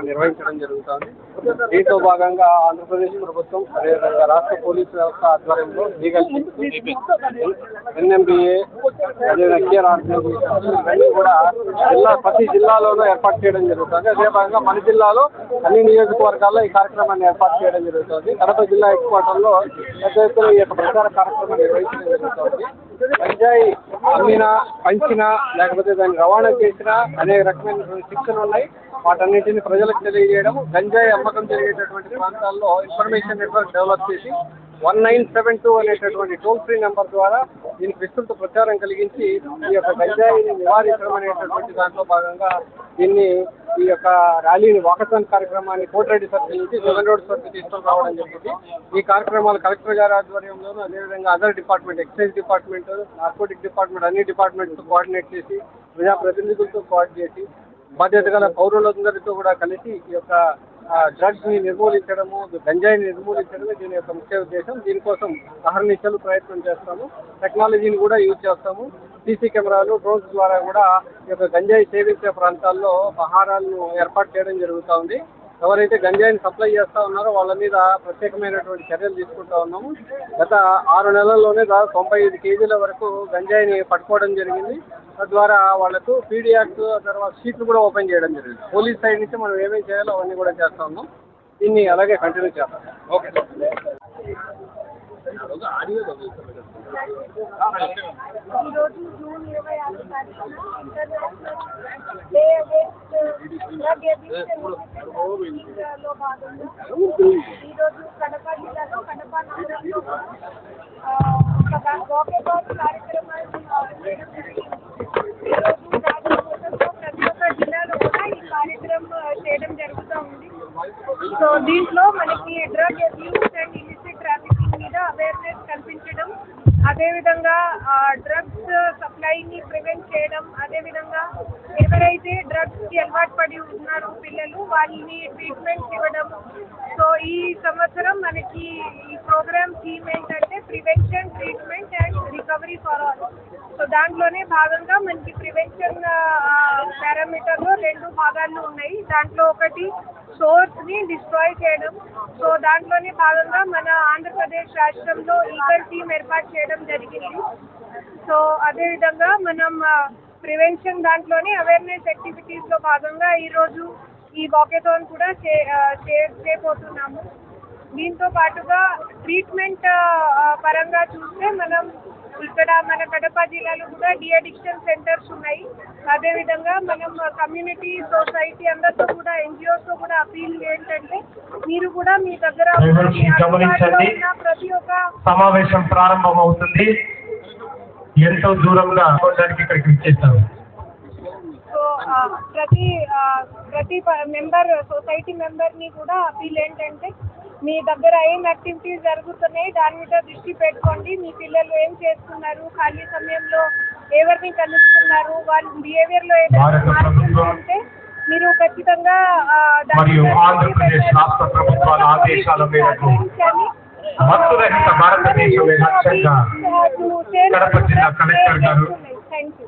కార్యక్రమం నిర్వహించడం జరుగుతోంది. దీంతో భాగంగా ఆంధ్రప్రదేశ్ ప్రభుత్వం అదేవిధంగా రాష్ట్ర పోలీసు వ్యవస్థ ఆధ్వర్యంలో లీగల్ ఎన్ఎంబిఏ అదేవిధంగా కేర్ ఇవన్నీ కూడా జిల్లా ప్రతి జిల్లాలోనూ ఏర్పాటు చేయడం జరుగుతుంది. అదే భాగంగా మన జిల్లాలో అన్ని నియోజకవర్గాల్లో ఈ కార్యక్రమాన్ని ఏర్పాటు చేయడం జరుగుతుంది. కడప జిల్లా హెడ్ క్వార్టర్లో పెద్ద ఎత్తున ఈ యొక్క ప్రచార కార్యక్రమం నిర్వహించడం జరుగుతుంది. గంజాయి అమ్మినా పంచినా లేకపోతే దాన్ని రవాణా చేసినా అనేక రకమైన శిక్షలు ఉన్నాయి. వాటన్నిటిని ప్రజలకు తెలియజేయడం గంజాయి అమ్మకం జరిగేటటువంటి ప్రాంతాల్లో ఇన్ఫర్మేషన్ నెట్వర్క్ డెవలప్ చేసి వన్ నైన్ సెవెన్ టూ అనేటటువంటి టోల్ ఫ్రీ నెంబర్ ద్వారా దీనికి విస్తృత ప్రచారం కలిగించి ఈ యొక్క గంజాయిని నివారించడం అనేటటువంటి దాంట్లో భాగంగా దీన్ని ఈ యొక్క ర్యాలీని వాకథాన్ కార్యక్రమాన్ని కోటిరెడ్డి సర్కిల్ నుంచి సెవెన్ రోడ్ సర్కిల్ తీసుకొని రావడం జరిగింది. ఈ కార్యక్రమాలు కలెక్టర్ గారి ఆధ్వర్యంలోనూ అదేవిధంగా other department excise department narcotic department అన్ని డిపార్ట్మెంట్స్ కోఆర్డినేట్ చేసి ప్రజాప్రతినిధులతో కోఆర్డినేట్ చేసి బాధ్యత గల పౌరులందరితో కూడా కలిసి ఈ యొక్క డ్రగ్స్ని నిర్మూలించడము గంజాయిని నిర్మూలించడమే దీని యొక్క ముఖ్య ఉద్దేశం. దీనికోసం అహర్నిశలు ప్రయత్నం చేస్తాము. టెక్నాలజీని కూడా యూజ్ చేస్తాము. సీసీ కెమెరాలు డ్రోన్స్ ద్వారా కూడా ఈ యొక్క గంజాయి సేవించే ప్రాంతాల్లో ఆహారాలను ఏర్పాటు చేయడం జరుగుతూ ఉంది. ఎవరైతే గంజాయిని సప్లై చేస్తా ఉన్నారో వాళ్ళ మీద ప్రత్యేకమైనటువంటి చర్యలు తీసుకుంటా ఉన్నాము. గత ఆరు నెలల్లోనే దాదాపు తొంభై ఐదు కేజీల వరకు గంజాయిని పట్టుకోవడం జరిగింది. తద్వారా వాళ్ళకు పీడీ యాక్ట్ తర్వాత షీట్లు కూడా ఓపెన్ చేయడం జరిగింది. పోలీస్ సైడ్ నుంచి మనం ఏమేమి చేయాలో అవన్నీ కూడా చేస్తా ఉన్నాం. దీన్ని అలాగే కంటిన్యూ చేస్తాం. ఓకే. ఈరోజు జూన్ ఇరవై ఆరు తారీఖున ఇంటర్నేషనల్ డే అగేన్స్ట్ డ్రగ్ అడిక్షన్లో భాగంగా ఈరోజు కడప జిల్లాలో కడప నగరంలో ఆ, ఒక వాకేబాల్ కార్యక్రమాన్ని చేయడం జరిగింది. ఈరోజు రాజకీయంలో ప్రతి ఒక్క జిల్లాలో కూడా ఈ కార్యక్రమం చేయడం జరుగుతూ ఉంది సో దీంట్లో మనకి drug abuse and illicit trafficking మీద అవేర్నెస్ కల్పించడం అదేవిధంగా డ్రగ్స్ సప్లైని ప్రివెంట్ చేయడం అదేవిధంగా ఎవరైతే డ్రగ్స్కి అలవాటు పడి ఉన్నారో పిల్లలు వాళ్ళని ట్రీట్మెంట్ ఇవ్వడం. సో ఈ సంవత్సరం మనకి ఈ ప్రోగ్రామ్ థీమ్ ఏంటంటే prevention treatment and recovery for all so దాంట్లోనే భాగంగా మనకి ప్రివెన్షన్ పారామీటర్లో రెండు భాగాలు ఉన్నాయి. దాంట్లో ఒకటి సోర్స్ని డిస్ట్రాయ్ చేయడం. సో దాంట్లోనే భాగంగా మన ఆంధ్రప్రదేశ్ రాష్ట్రంలో ఈగల్ టీమ్ ఏర్పాటు చేయడం జరిగింది. సో అదేవిధంగా మనం ప్రివెన్షన్ దాంట్లోనే అవేర్నెస్ యాక్టివిటీస్లో భాగంగా ఈరోజు ఈ వాకేథాన్ కూడా చేయబోతున్నాము. దీంతో పాటుగా ట్రీట్మెంట్ పరంగా చూస్తే మనం ఇక్కడ మన కడప జిల్లాలో కూడా డి అడిక్షన్ సెంటర్స్ ఉన్నాయి. అదేవిధంగా మనం కమ్యూనిటీ సొసైటీ అందరితో కూడా ఎన్జిఓస్తో కూడా అపీల్ ఏంటంటే మీరు కూడా మీ దగ్గర ప్రతి ఒక్క సమావేశం ప్రారంభమవుతుంది. ఎంతో దూరంగా ఉండడానికి ఇక్కడికి ఆ, ప్రతి ప్రతి మెంబర్ సొసైటీ మెంబర్ని కూడా అపీల్ ఏంటంటే మీ దగ్గర ఏం యాక్టివిటీస్ జరుగుతున్నాయి దాని మీద దృష్టి పెట్టుకోండి మీ పిల్లలు ఏం చేస్తున్నారు ఖాళీ సమయంలో ఎవరిని కలుస్తున్నారు వాళ్ళ ఏదైనా మార్పులు ప్రభుత్వం ఉంటే మీరు ఖచ్చితంగా దాని మరియు ఆంధ్రప్రదేశ్ పెట్టాలి. రాష్ట్ర ప్రభుత్వాల ఆదేశాల మేరకు కానీ, మత్తురహిత భారతదేశమే లక్ష్యంగా కడప జిల్లా కలెక్టర్ గారు. Thank you